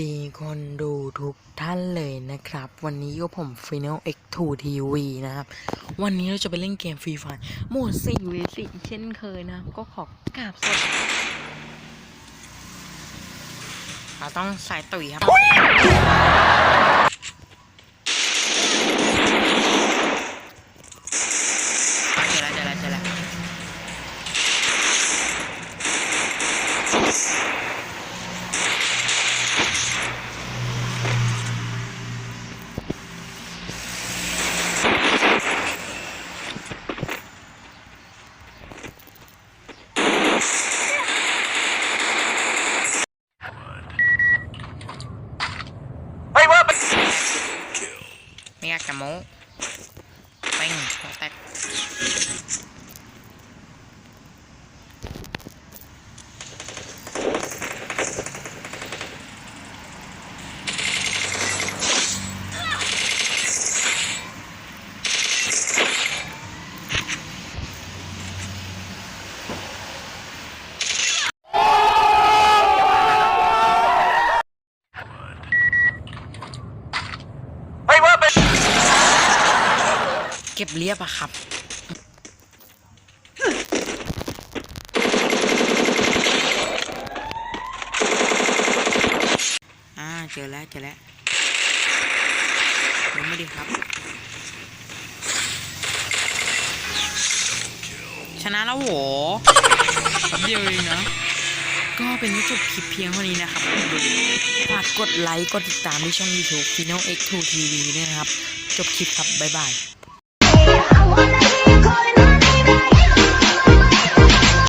ดีคนดูทุกท่านเลยนะครับ วันนี้ก็ผม Final X2 TV นะครับ วันนี้เราจะไปเล่นเกมฟรีไฟโหมดสี่หรือสิเช่นเคยนะ ก็ขอกราบสวัสดีเราต้องใส่ตุ๋ยครับ ไม่ว่ามัน ไม่อยากจะโม้เป้งหัวแตกๆ ไม่ว่าเป็น เก็บเรียบอะครับอ่าเจอแล้วเจอแล้วลงมาดิครับ ชนะแล้วโหแป๊บเดียวเองนะก็เป็นที่จบคลิปเพียงเท่านี้นะครับฝากกดไลค์ กดติดตามที่ช่อง YouTube Final X2 TV ด้วยนะครับ จบคลิปครับ บ๊ายบาย